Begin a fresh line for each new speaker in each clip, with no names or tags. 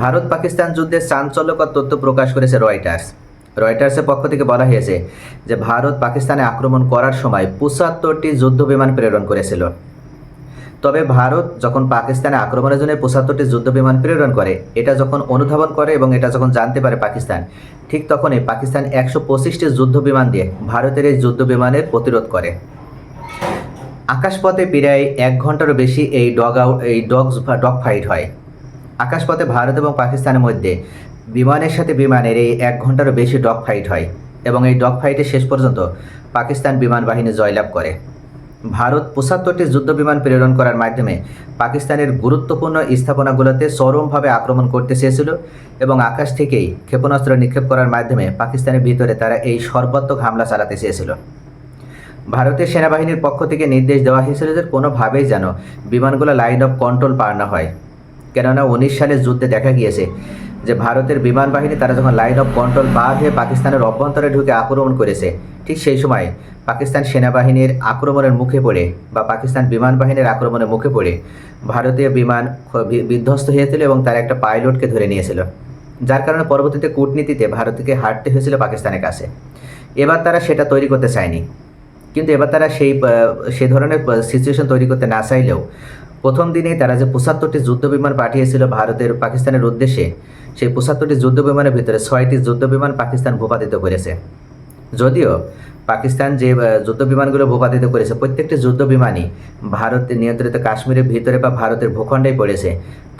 ভারত পাকিস্তান যুদ্ধের চাঞ্চল্যকর তথ্য প্রকাশ করেছে রয়টার্স। রয়টার্সের পক্ষ থেকে বলা হয়েছে যে, ভারত পাকিস্তানে আক্রমণ করার সময় পঁচাত্তরটি যুদ্ধ বিমান প্রেরণ করেছিল। তবে ভারত যখন পাকিস্তানে আক্রমণের জন্য পঁচাত্তরটি যুদ্ধ বিমান প্রেরণ করে, এটা যখন অনুধাবন করে এবং এটা যখন জানতে পারে পাকিস্তান, ঠিক তখনই পাকিস্তান একশো পঁচিশটি যুদ্ধ বিমান দিয়ে ভারতের এই যুদ্ধ বিমানের প্রতিরোধ করে। আকাশপথে প্রায় এক ঘন্টারও বেশি এই ডগ আউট এই ডগস ডগ ফাইট হয়। আকাশপথে ভারত এবং পাকিস্তানের মধ্যে বিমানের সাথে বিমানের এই এক ঘন্টারও বেশি ডগ ফাইট হয় এবং এই ডগ ফাইটে শেষ পর্যন্ত পাকিস্তান বিমান বাহিনী জয়লাভ করে। ভারত পঁচাত্তরটি যুদ্ধ বিমান প্রেরণ করার মাধ্যমে পাকিস্তানের গুরুত্বপূর্ণ স্থাপনাগুলোতে চরমভাবে আক্রমণ করতে চেয়েছিল এবং আকাশ থেকেই ক্ষেপণাস্ত্র নিক্ষেপ করার মাধ্যমে পাকিস্তানের ভিতরে তারা এই সর্বাত্মক হামলা চালাতে চেয়েছিল। ভারতের সেনাবাহিনীর পক্ষ থেকে নির্দেশ দেওয়া হয়েছিল যে কোনোভাবেই যেন বিমানগুলো লাইন অফ কন্ট্রোল পার না হয়। কেননা উনিশ সালের যুদ্ধে দেখা গিয়েছে যে ভারতের বিমান বাহিনী তারা যখন লাইন অফ কন্ট্রোল পার হয়ে পাকিস্তানের অভ্যন্তরে ঢুকে আক্রমণ করেছে, ঠিক সেই সময় পাকিস্তান সেনাবাহিনীর আক্রমণের মুখে পড়ে বা পাকিস্তান বিমান বাহিনীর আক্রমণের মুখে পড়ে ভারতীয় বিমান বিধ্বস্ত হয়েছিল এবং তার একটা পাইলটকে ধরে নিয়েছিল। যার কারণে পরবর্তীতে কূটনীতিতে ভারতকে হারতে হয়েছিল পাকিস্তানের কাছে। এবার তারা সেটা তৈরি করতে চায়নি। কিন্তু এবার তারা সেই সে ধরনের সিচুয়েশন তৈরি করতে না চাইলেও প্রথম দিনেই তারা যে পঁচাত্তরটি যুদ্ধ বিমান পাঠিয়েছিল ভারতের, পাকিস্তানের উদ্দেশ্যে, সেই পঁচাত্তরটি যুদ্ধ বিমানের ভিতরে ছয়টি যুদ্ধ বিমান পাকিস্তান ভূপাতিত করেছে। যদিও পাকিস্তান যে যুদ্ধ বিমানগুলো ভূপাতিত করেছে, প্রত্যেকটি যুদ্ধ বিমানই ভারতের নিয়ন্ত্রিত কাশ্মীরের ভিতরে বা ভারতের ভূখণ্ডেই পড়েছে।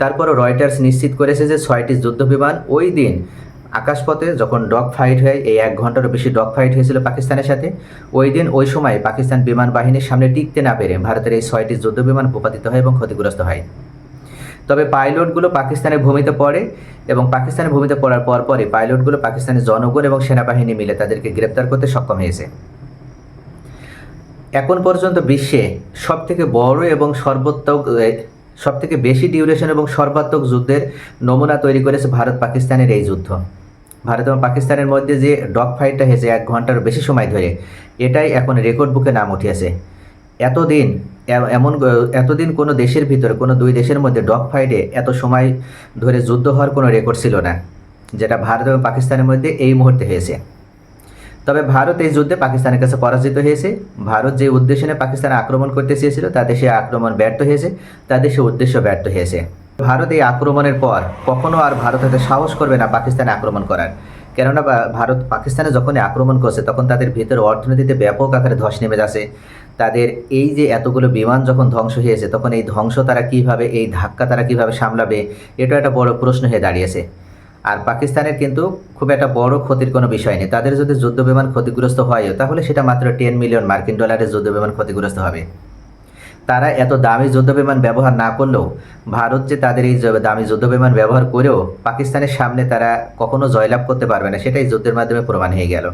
তারপরও রয়টার্স নিশ্চিত করেছে যে ছয়টি যুদ্ধ বিমান ওই দিন আকাশপথে যখন ডগ ফাইট হয়, এই এক ঘন্টারও বেশি ডগ ফাইট হয়েছিল পাকিস্তানের সাথে। ওই দিন, ওই সময় পাকিস্তান বিমান বাহিনীর সামনে টিকতে না পেরে ভারতের এই ছয়টি যুদ্ধ বিমান ভূপাতিত হয় এবং ক্ষতিগ্রস্ত হয়। তবে পাইলটগুলো পাকিস্তানের ভূমিতে পড়ে এবং পাকিস্তানের ভূমিতে পড়ার পরপরই পাইলটগুলো পাকিস্তানের জনগণ এবং সেনাবাহিনী মিলে তাদেরকে গ্রেপ্তার করতে সক্ষম হয়েছে। এখন পর্যন্ত বিশ্বে সবথেকে বড় এবং সর্বোত্তক সব থেকে বেশি ডিউরেশন এবং সর্বাত্মক যুদ্ধের নমুনা তৈরি করেছে ভারত পাকিস্তানের এই যুদ্ধ। ভারত এবং পাকিস্তানের মধ্যে যে ডগ ফাইটটা হয়েছে এক ঘণ্টার বেশি সময় ধরে, এটাই এখন রেকর্ড বুকে নাম উঠিয়েছে। এতদিন এমন, এতদিন কোনো দেশের ভিতরে, কোনো দুই দেশের মধ্যে ডগ ফাইটে এত সময় ধরে যুদ্ধ হওয়ার কোনো রেকর্ড ছিল না, যেটা ভারত এবং পাকিস্তানের মধ্যে এই মুহূর্তে হয়েছে। তবে ভারত এই যুদ্ধে পাকিস্তানের কাছে পরাজিত হয়েছে। ভারত যে উদ্দেশ্যে পাকিস্তানে আক্রমণ করতে চেয়েছিল তাদের সে আক্রমণ ব্যর্থ হয়েছে তাদের সে উদ্দেশ্য ব্যর্থ হয়েছে। ভারত এই আক্রমণের পর কখনো আর ভারত হতে সাহস করবে না পাকিস্তানে আক্রমণ করার। কেননা ভারত পাকিস্তানে যখনই আক্রমণ করছে, তখন তাদের ভিতরে অর্থনীতিতে ব্যাপক আকারে ধস নেমে যাচ্ছে। তাদের এই যে এতগুলো বিমান যখন ধ্বংস হয়েছে, তখন এই ধ্বংস তারা কীভাবে, এই ধাক্কা তারা কীভাবে সামলাবে এটা একটা বড় প্রশ্ন হয়ে দাঁড়িয়েছে। আর পাকিস্তানের কিন্তু খুব একটা বড় ক্ষতির কোনো বিষয় নেই। তাদের যদি যুদ্ধ বিমান ক্ষতিগ্রস্ত হয় তাহলে সেটা মাত্র টেন মিলিয়ন মার্কিন ডলারের যুদ্ধ বিমান ক্ষতিগ্রস্ত হবে। তারা এত দামি যুদ্ধ বিমান ব্যবহার না করলেও ভারত যে তাদের এই দামি যুদ্ধ বিমান ব্যবহার করেও পাকিস্তানের সামনে তারা কখনো জয়লাভ করতে পারবে না। সেটাই যুদ্ধের মাধ্যমে প্রমাণ হয়ে গেল।